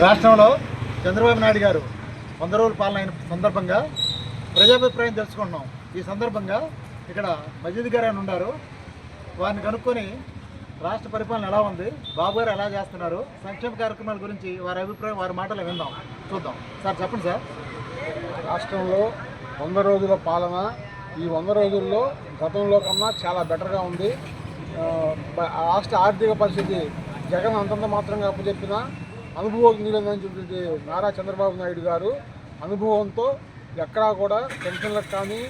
రాష్ట్రంలో చంద్రబాబు నాయుడు గారు వంద రోజుల పాలన అయిన సందర్భంగా ప్రజాభిప్రాయం తెలుసుకుంటున్నాం. ఈ సందర్భంగా ఇక్కడ మజీద్ గారు అని ఉన్నారు వారిని కనుక్కొని రాష్ట్ర పరిపాలన ఎలా ఉంది? బాబు గారు ఎలా చేస్తున్నారు? సంక్షేమ కార్యక్రమాల గురించి వారి అభిప్రాయం వారి మాటలు విందాం. చూద్దాం. సార్ చెప్పండి సార్. రాష్ట్రంలో వంద రోజుల పాలన ఈ వంద రోజుల్లో గతంలో కన్నా చాలా బెటర్గా ఉంది. ఆ, రాష్ట్ర ఆర్థిక పరిస్థితి జగన్ అంతంత మాత్రంగా అప్పచెప్పినా అనుభవజ్ఞులైనటువంటి నారా చంద్రబాబు నాయుడు గారు అనుభవంతో ఎక్కడా కూడా పెన్షన్లకు కానీ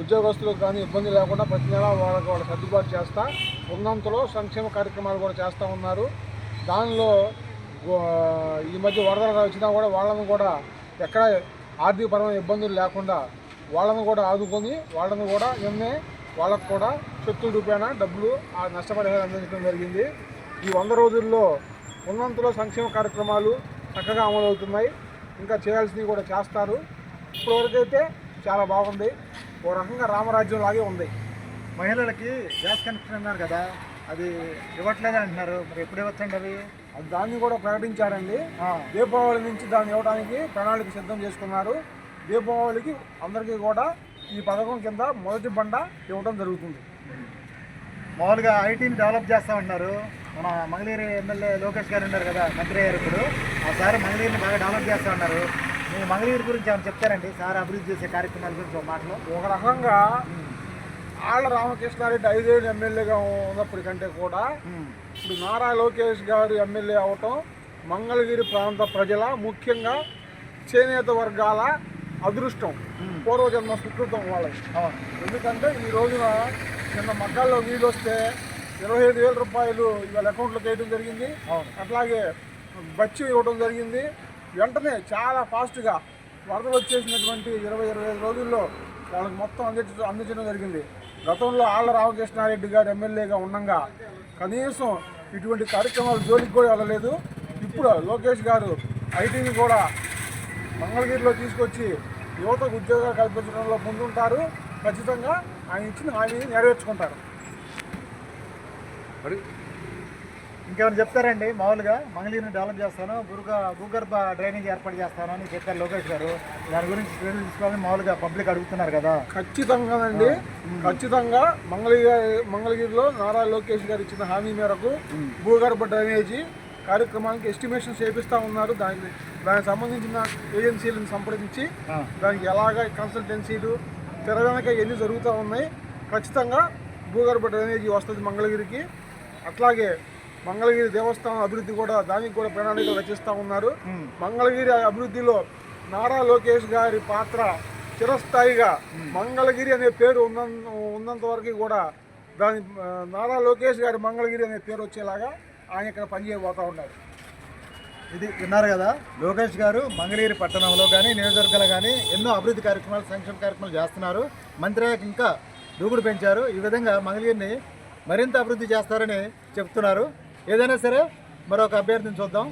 ఉద్యోగస్తులకు కానీ ఇబ్బంది లేకుండా ప్రతి నెల వాళ్ళకి వాళ్ళు సర్దుబాటు చేస్తా ఉన్నంతలో సంక్షేమ కార్యక్రమాలు కూడా చేస్తూ ఉన్నారు. దానిలో ఈ మధ్య వరదలు వచ్చినా కూడా వాళ్ళను కూడా ఎక్కడ ఆర్థికపరమైన ఇబ్బందులు లేకుండా వాళ్ళను కూడా ఆదుకొని వాళ్ళను కూడా నిన్నే వాళ్ళకు కూడా చెట్టు రూపాయన డబ్బులు ఆ నష్టపరిహారం అందించడం జరిగింది. ఈ వంద రోజుల్లో ఉన్నంతలో సంక్షేమ కార్యక్రమాలు చక్కగా అమలు అవుతున్నాయి ఇంకా చేయాల్సినవి కూడా చేస్తారు. ఇప్పటివరకైతే చాలా బాగుంది. ఓ రకంగా రామరాజ్యం లాగే ఉంది. మహిళలకి గ్యాస్ కనెక్షన్ అన్నారు కదా అది ఇవ్వట్లేదు అంటున్నారు. మరి ఎప్పుడు ఇవ్వచ్చండి అవి? అది దాన్ని కూడా ప్రకటించారండి. దీపావళి నుంచి దాన్ని ఇవ్వడానికి ప్రణాళిక సిద్ధం చేసుకున్నారు. దీపావళికి అందరికీ కూడా ఈ పథకం కింద మొదటి బండ ఇవ్వడం జరుగుతుంది. మామూలుగా ఐటీని డెవలప్ చేస్తామంటున్నారు. మన మంగళగిరి ఎమ్మెల్యే లోకేష్ గారు ఉన్నారు కదా మంత్రి గారు ఇప్పుడు. ఆ సార్ మంగళగిరిని బాగా డెవలప్ చేస్తా ఉన్నారు. మీ మంగళగిరి గురించి ఏమైనా చెప్తారండి? సార్ అభివృద్ధి చేసే కార్యక్రమాల గురించి ఒక మాటలో. ఒక రకంగా ఆళ్ళ రామకృష్ణారెడ్డి ఐదేళ్ళు ఎమ్మెల్యేగా ఉన్నప్పటికంటే కూడా ఇప్పుడు నారా లోకేష్ గారు ఎమ్మెల్యే అవటం మంగళగిరి ప్రాంత ప్రజల ముఖ్యంగా చేనేత వర్గాల అదృష్టం పూర్వజన్మ సుకృతం వాళ్ళకి. ఎందుకంటే ఈ రోజున నిన్న మగ్గాల్లో వస్తే ఇరవై ఐదు వేల రూపాయలు ఇవాళ అకౌంట్లోకి వేయడం జరిగింది. అట్లాగే బచ్చు ఇవ్వడం జరిగింది. వెంటనే చాలా ఫాస్ట్గా వరదలు వచ్చేసినటువంటి ఇరవై ఇరవై ఐదు రోజుల్లో వాళ్ళకి మొత్తం అందించడం అందించడం జరిగింది. గతంలో ఆళ్ళ రామకృష్ణారెడ్డి గారు ఎమ్మెల్యేగా ఉండగా కనీసం ఇటువంటి కార్యక్రమాలు జోలికి కూడా వెళ్ళలేదు. ఇప్పుడు లోకేష్ గారు ఐటీని కూడా మంగళగిరిలో తీసుకొచ్చి యువతకు ఉద్యోగాలు కల్పించడంలో ముందుంటారు. ఖచ్చితంగా ఆయన ఇచ్చిన హామీని నెరవేర్చుకుంటారు. ఇంకేమైనా చెప్తారండి? మామూలుగా మంగళగిరిని డెవలప్ చేస్తాను భూగ భూగర్భ డ్రైనేజ్ ఏర్పాటు చేస్తాను అని చెప్పారు లోకేష్ గారు. దాని గురించి చర్యలు తీసుకోవాలని మామూలుగా పబ్లిక్ అడుగుతున్నారు కదా. ఖచ్చితంగానండి ఖచ్చితంగా మంగళగిరి మంగళగిరిలో నారా లోకేష్ గారు ఇచ్చిన హామీ మేరకు భూగర్భ డ్రైనేజీ కార్యక్రమానికి ఎస్టిమేషన్ చేపిస్తూ ఉన్నారు. దానికి దానికి సంబంధించిన ఏజెన్సీలను సంప్రదించి దానికి ఎలాగ కన్సల్టెన్సీలు తెర వెనక ఎన్ని జరుగుతూ ఉన్నాయి ఖచ్చితంగా భూగర్భ డ్రైనేజీ వస్తుంది మంగళగిరికి. అట్లాగే మంగళగిరి దేవస్థానం అభివృద్ధి కూడా దానికి కూడా ప్రణాళికలు రచిస్తూ ఉన్నారు. మంగళగిరి అభివృద్ధిలో నారా లోకేష్ గారి పాత్ర చిరస్థాయిగా మంగళగిరి అనే పేరు ఉన్న ఉన్నంత వరకు కూడా దాని నారా లోకేష్ గారి మంగళగిరి అనే పేరు వచ్చేలాగా ఆయన ఇక్కడ పనిచేయబోతూ ఉన్నారు. ఇది విన్నారు కదా లోకేష్ గారు మంగళగిరి పట్టణంలో కానీ నియోజకవర్గాలు కానీ ఎన్నో అభివృద్ధి కార్యక్రమాలు సంక్షేమ కార్యక్రమాలు చేస్తున్నారు. మంత్రి ఇంకా దూకుడు పెంచారు. ఈ విధంగా మంగళగిరిని మరింత అభివృద్ధి చేస్తారని చెప్తున్నారు. ఏదైనా సరే మరొక అభ్యర్థిని చూద్దాం.